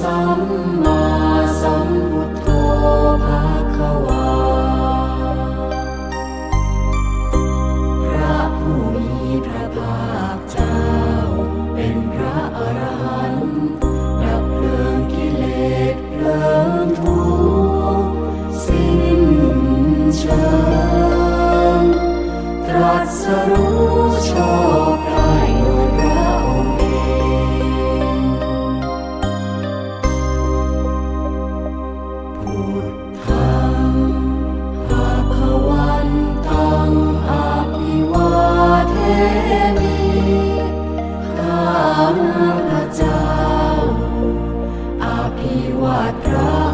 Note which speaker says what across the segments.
Speaker 1: สัมมาสัมพุทธภาควา พระผู้มีพระภาคเจ้า เป็นพระอรหันต์ดับเพลิงกิเลสเพลิงทุกสิ้นเชิงตรัสรู้ ภิวาทพระ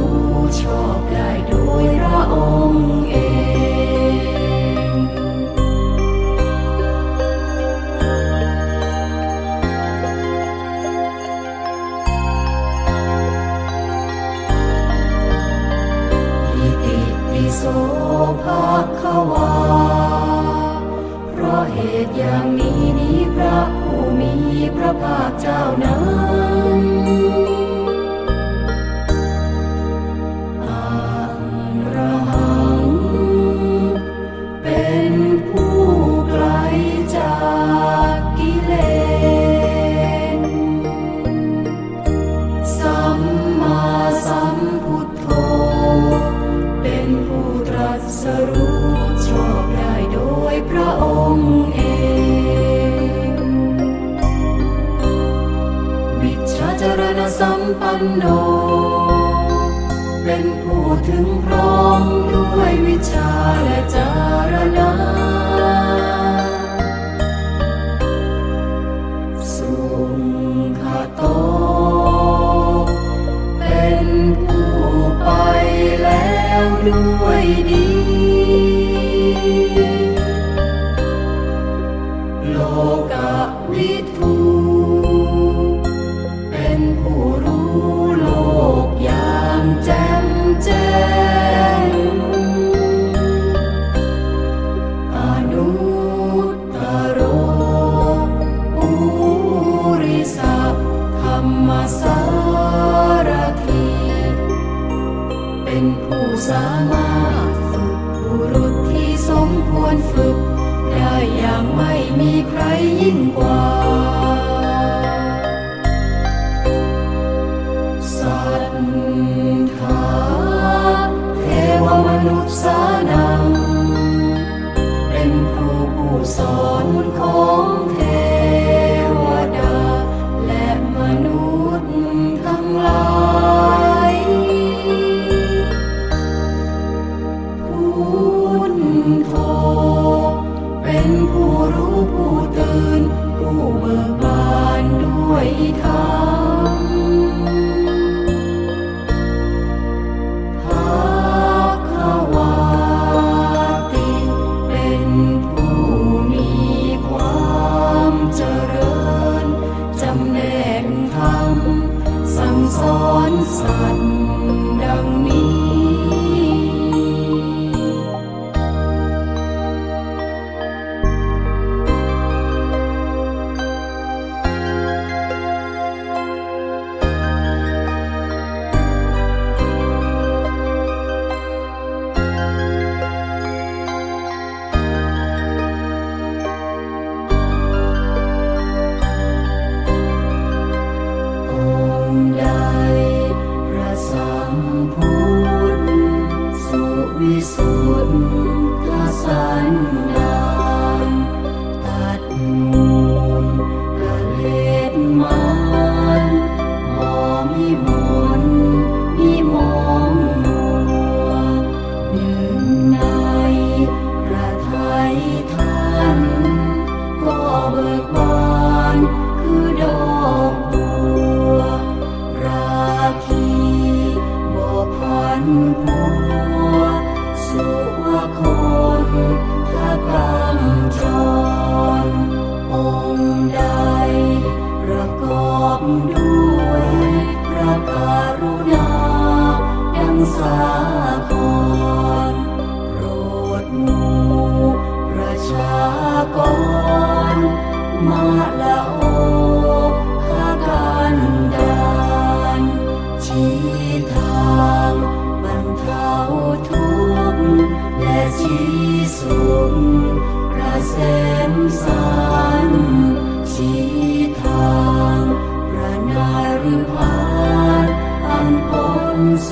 Speaker 1: รู้ชอบได้โดยพระองค์เองอิติปิโสภาควา เพราะเหตุอย่างนี้นี้พระผู้มีพระภาคเจ้านั้น ปันโน เป็นผู้ถึงพร้อมด้วยวิชาและจารณาสุขโต เป็นผู้ไปแล้วด้วยดี วิสุทธสันดาากรมาละโอข้ากันดานชี้ทางบรรเทาทุกข์และชี้สุขกระเสมสารชี้ทางพระนารุพนอันพ้นโศ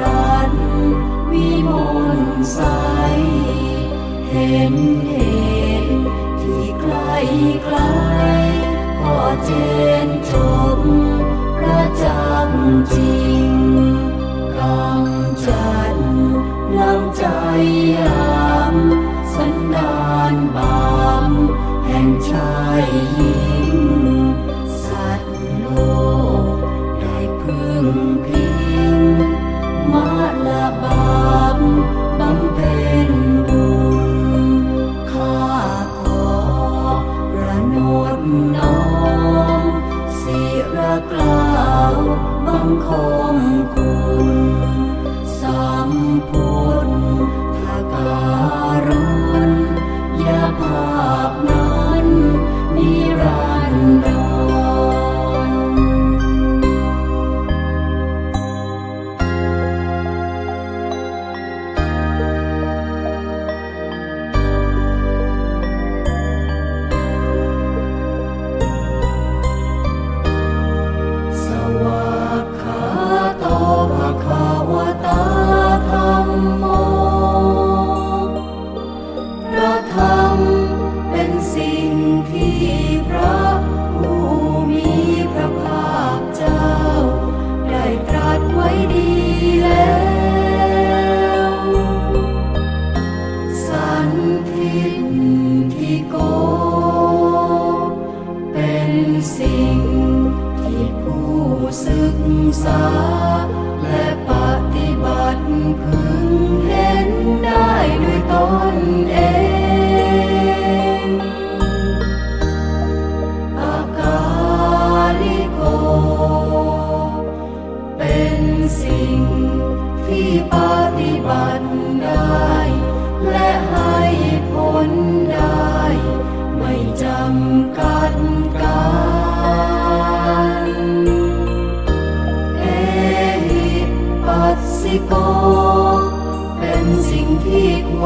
Speaker 1: รันวิมลใส เห็นเห็นที่ไกลไกลก็เจนชมประจักษ์จริงกำจัดน้ำใจยาม สันดานบามแห่งชาย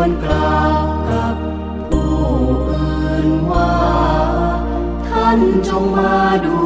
Speaker 1: ควรกล่าวกับผู้อื่นว่า ท่านจงมาดู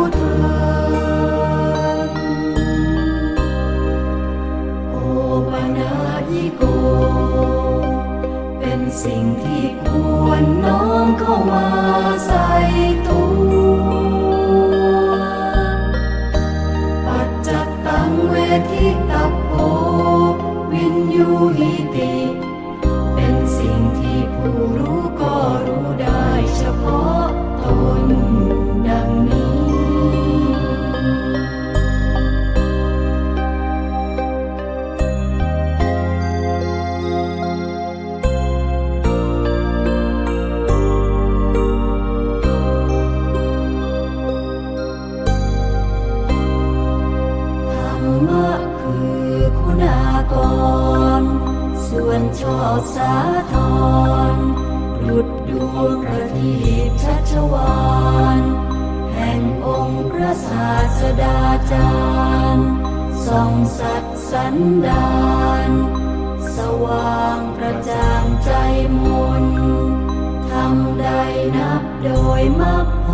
Speaker 1: โดยมรรคผ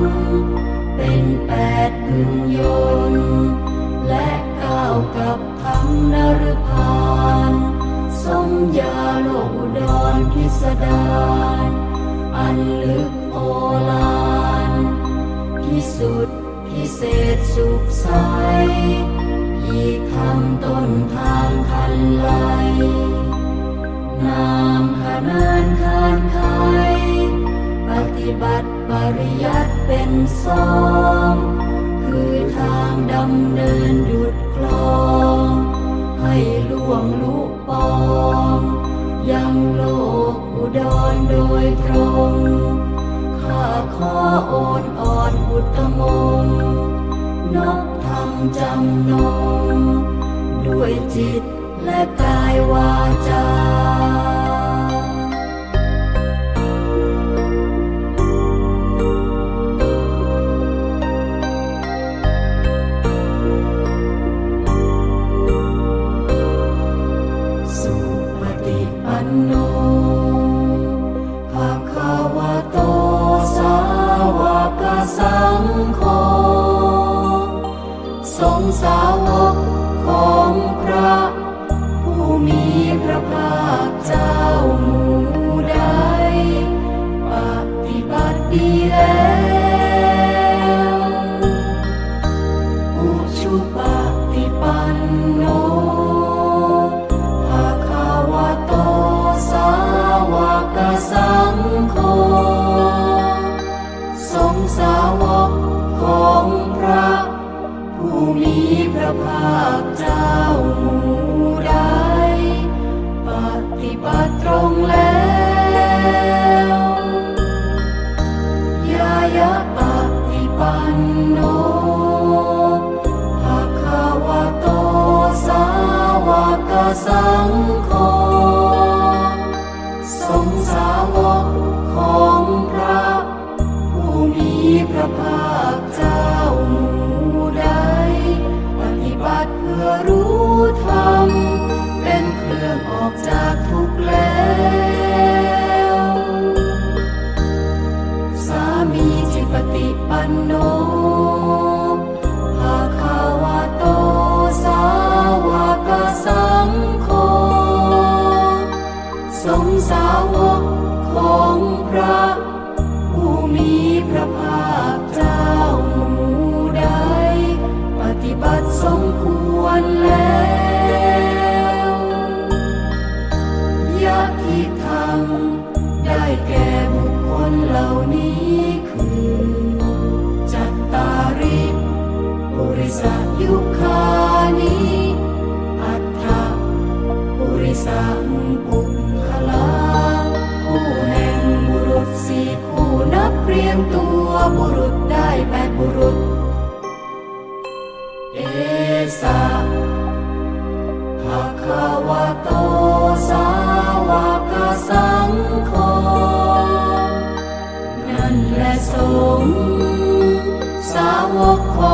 Speaker 1: ล เป็นแปดพึงยนและก้าวกับธรรมนรพานสมยาโลกอุดรพิสดารอันลึกโอฬารพิสุทธิพิเศษสุขใสอีกทำต้นทางทันไลนามขนานคานไข ฏิบัติปริยัติเป็นสองคือทางดำเนินดุดคลอง ให้ล่วงลุปอง ยังโลกอุดรโดยตรงข้าขอโอนอ่อนอุตมงค์นกทำจำนง ด้วยจิตและกายวาจา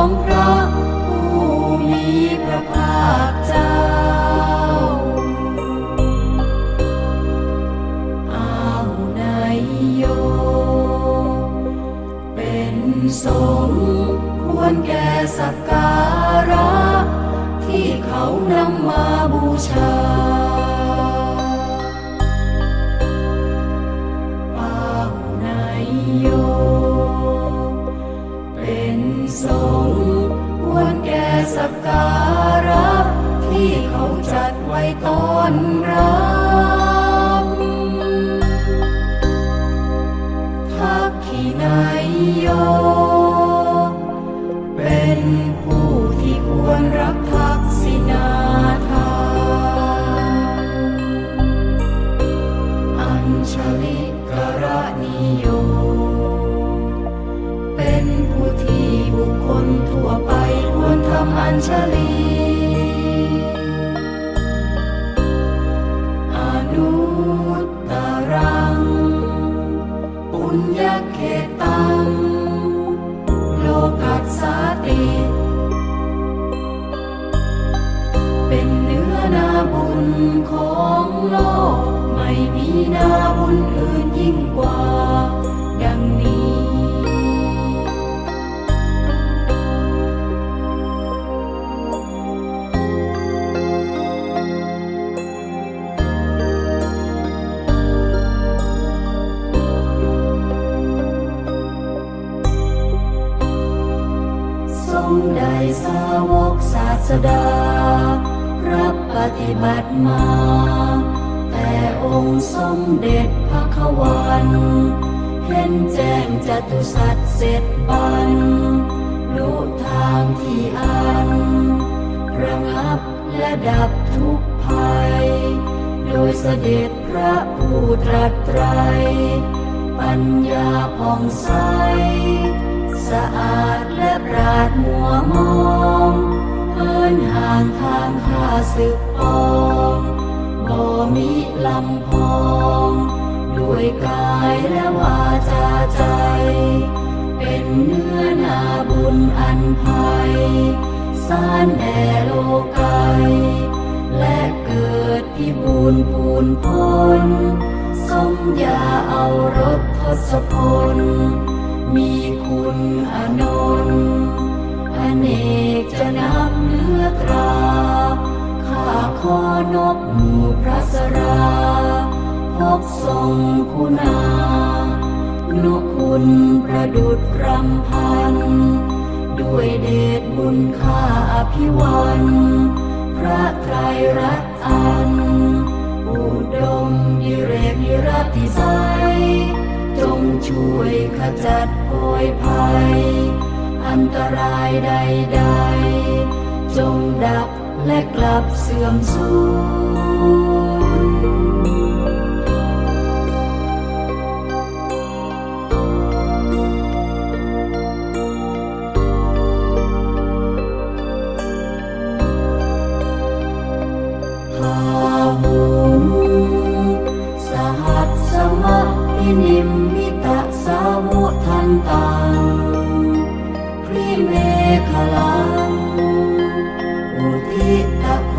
Speaker 1: ของพระ เป็นเนื้อนาบุญของโลก ไม่มีนาบุญอื่นยิ่งกว่า ฏิบัติมา แต่องค์สมเด็จพระขวันเห็นแจ้งจตุสัจเสร็จบันรู้ทางที่อัน ระงับและดับทุกภัย โดยเสด็จพระผู้ตรัสไตร ปัญญาผ่องใส สะอาดและปราดมัวมอง เอินห่างทางข้าศึกปองบ่มีลำพอง ด้วยกายและวาจาใจ เป็นเนื้อนาบุญอันภัยสานแด่โลกายและเกิดพิบูรณ์ปูนพ้นสมยาเอารถทศพล มีคุณอนนท์ เนกจะนับเนื้อตราข้าขอนบหมู่พระสราพบทรงคุณานุคุณประดุดรำพัน ด้วยเดชบุญข้าอภิวันพระไตรรัตน์อัน อุดมดิเรกนิรติไสจงช่วยขจัดโพยภัย อันตรายใดๆ จงดับและกลับเสื่อมสูญ ฆลังอุทิตะโค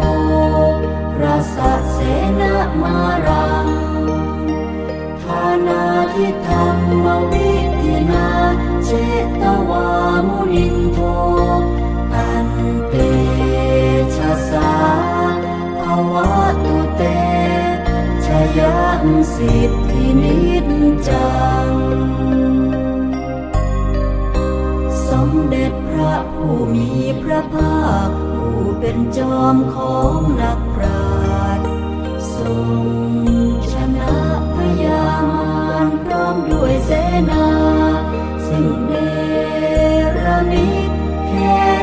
Speaker 1: รสะเสนามารังทานาทิธรรมวิธินาเจตวามุนินโทตันเตชะสาภาวะตุเตชยังสิทธินิจจังสมเด็จ ผู้มีพระภาค ผู้เป็นจอมของนักปราชญ์ทรงชนะพยามารพร้อมด้วยเสนาสิ่งเดรมิตแข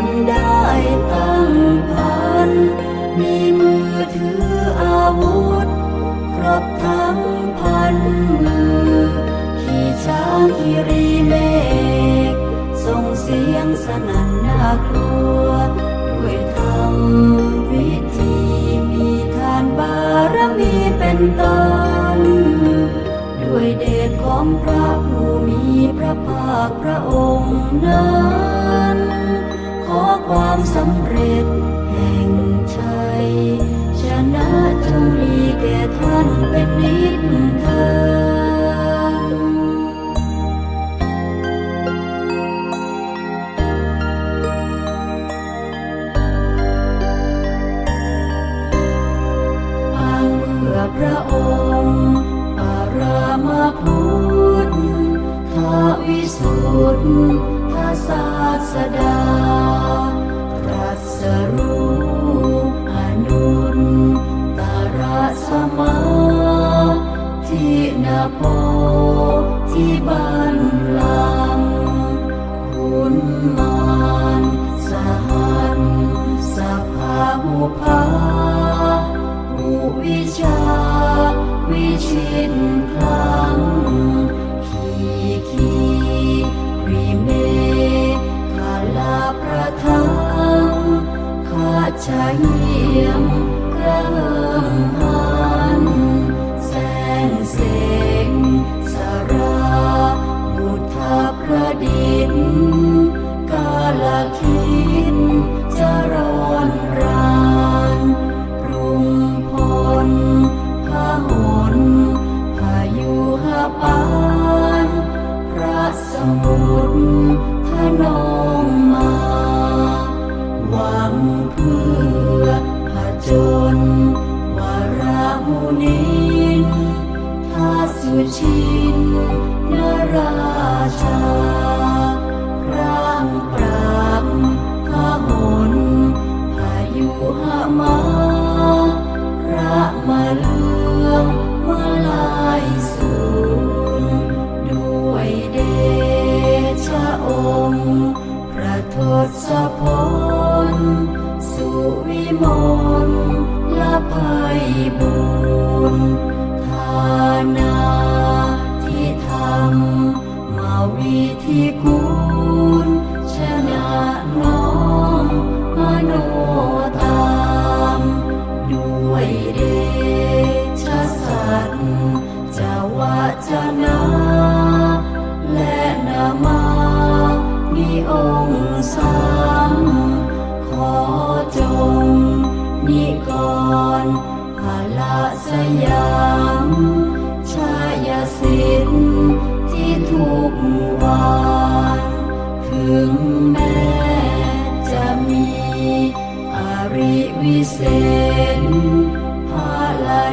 Speaker 1: นได้ตั้งพัน มีมือถืออาวุธ ครบทั้งพันมือ ขี่ช้างคีรีเมฆส่งเสียงสนั่นากลัว ด้วยธรรมวิธีมีทานบารมีเป็นต้น ด้วยเดชของพระผู้มีพระภาคพระองค์นั้น ขอความสำเร็จแห่งชัยชนะจงมีแก่ท่านเป็นนิจเทอ ดิษฐ์กาลคิดจะร้อนรานปรุงพลพาหนพายุหาปาน พระสมุทรทนองมา หวังเพื่อผจญวาระมุนินทาสุชิ ล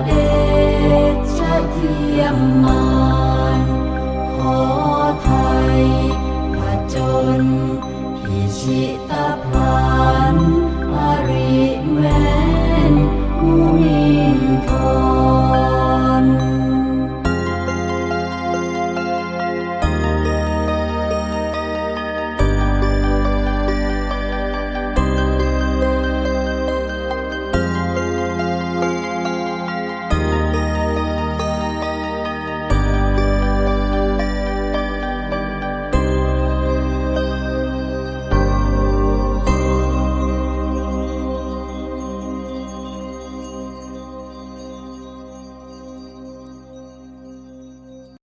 Speaker 1: เดชเทียมมานขอไทยผจญพิชิต